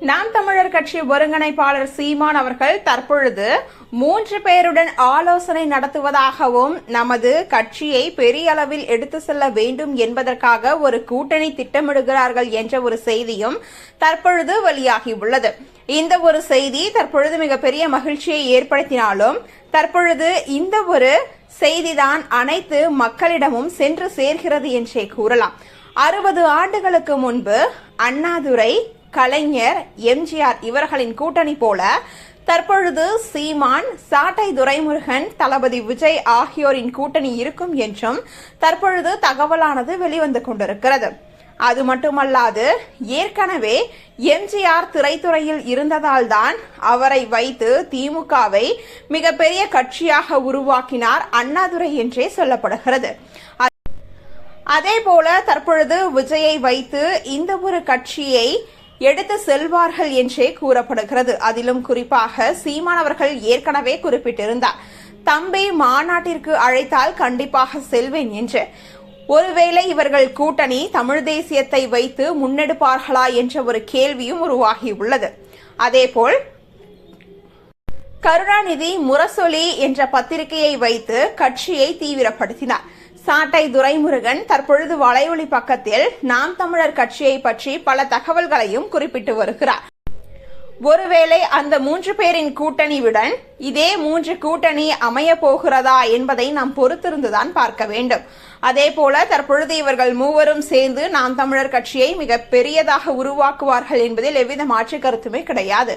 நாம் தமிழர் கட்சி ஒருங்கிணைப்பாளர் சீமான் அவர்கள் தற்பொழுது மூன்று பேருடன் ஆலோசனை நடத்துவதாகவும் நமது கட்சியை பெரிய அளவில் எடுத்து செல்ல வேண்டும் என்பதற்காக ஒரு கூட்டணி திட்டமிடுகிறார்கள் என்ற ஒரு செய்தியும் தற்பொழுது வெளியாகியுள்ளது. இந்த ஒரு செய்தி தற்பொழுது மிகப்பெரிய மகிழ்ச்சியை ஏற்படுத்தினாலும் தற்பொழுது இந்த ஒரு செய்திதான் அனைத்து மக்களிடமும் சென்று சேர்கிறது என்றே கூறலாம். அறுபது ஆண்டுகளுக்கு முன்பு அண்ணாதுரை கலைஞர் எம்ஜிஆர் இவர்களின் கூட்டணி போல தற்பொழுது சீமான் சாட்டை துரைமுருகன் தளபதி விஜய் ஆகியோரின் கூட்டணி இருக்கும் என்றும் தற்பொழுது தகவலானது வெளிவந்து கொண்டிருக்கிறது. அது மட்டுமல்லாது ஏற்கனவே எம்ஜிஆர் திரைத்துறையில் இருந்ததால்தான் அவரை வைத்து திமுகவை மிகப்பெரிய கட்சியாக உருவாக்கினார் அண்ணாதுரை என்றே சொல்லப்படுகிறது. அதே போல தற்பொழுது விஜயை வைத்து இந்த ஒரு கட்சியை எடுத்து செல்வார்கள் என்றே கூறப்படுகிறது. அதிலும் குறிப்பாக சீமான் அவர்கள் ஏற்கனவே குறிப்பிட்டிருந்தார். தம்பி மாநாட்டிற்கு அழைத்தால் கண்டிப்பாக செல்வேன் என்று. ஒருவேளை இவர்கள் கூட்டணி தமிழ் தேசியத்தை வைத்து முன்னெடுப்பார்களா என்ற ஒரு கேள்வியும் உருவாகியுள்ளது. அதேபோல் கருணாநிதி முரசொலி என்ற பத்திரிகையை வைத்து கட்சியை தீவிரப்படுத்தினார். சாட்டை துரைமுருகன் தற்பொழுது வலையொலி பக்கத்தில் நாம் தமிழர் கட்சியை பற்றி பல தகவல்களையும் குறிப்பிட்டு வருகிறார். ஒருவேளை அந்த மூன்று பேரின் கூட்டணியுடன் இதே மூன்று கூட்டணி அமைய போகிறதா என்பதை நாம் பொறுத்திருந்துதான் பார்க்க வேண்டும். அதே போல தற்பொழுது இவர்கள் மூவரும் சேர்ந்து நாம் தமிழர் கட்சியை மிக பெரியதாக உருவாக்குவார்கள் என்பதில் எவ்வித மாற்று கருத்துமே கிடையாது.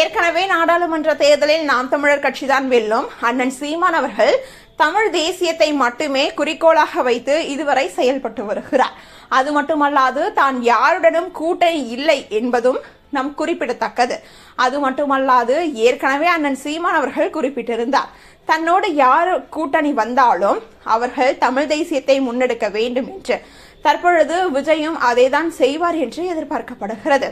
ஏற்கனவே நாடாளுமன்ற தேர்தலில் நாம் தமிழர் கட்சிதான் வெல்லும். அண்ணன் சீமான் அவர்கள் தமிழ் தேசியத்தை மட்டுமே குறிக்கோளாக வைத்து இதுவரை செயல்பட்டு வருகிறார். அது மட்டுமல்லாது தான் யாருடனும் கூட்டணி இல்லை என்பதும் நம் குறிப்பிடத்தக்கது. அது மட்டுமல்லாது ஏற்கனவே அண்ணன் சீமான் அவர்கள் குறிப்பிட்டிருந்தார். தன்னோடு யார் கூட்டணி வந்தாலும் அவர்கள் தமிழ் தேசியத்தை முன்னெடுக்க வேண்டும் என்று. தற்பொழுது விஜயும் அதேதான் செய்வார் என்று எதிர்பார்க்கப்படுகிறது.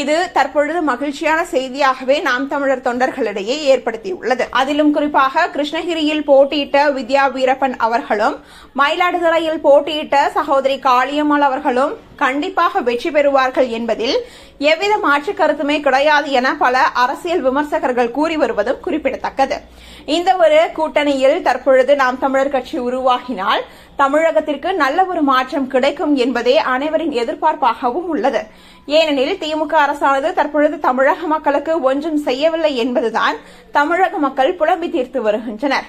இது தற்பொழுது மகிழ்ச்சியான செய்தியாகவே நாம் தமிழர் தொண்டர்களிடையே ஏற்படுத்தியுள்ளது. அதிலும் குறிப்பாக கிருஷ்ணகிரியில் போட்டியிட்ட வித்யா வீரப்பன் அவர்களும் மயிலாடுதுறையில் போட்டியிட்ட சகோதரி காளியம்மாள் அவர்களும் கண்டிப்பாக வெற்றி பெறுவார்கள் என்பதில் எவ்வித மாற்று கருத்துமே கிடையாது என பல அரசியல் விமர்சகர்கள் கூறி வருவதும் குறிப்பிடத்தக்கது. இந்த ஒரு கூட்டணியில் தற்பொழுது நாம் தமிழர் கட்சி உருவாகினால் தமிழகத்திற்கு நல்ல ஒரு மாற்றம் கிடைக்கும் என்பதே அனைவரின் எதிர்பார்ப்பாகவும் உள்ளது. ஏனெனில் திமுக அரசானது தற்பொழுது தமிழக மக்களுக்கு ஒன்றும் செய்யவில்லை என்பதுதான் தமிழக மக்கள் புலம்பி தீர்த்து வருகின்றனர்.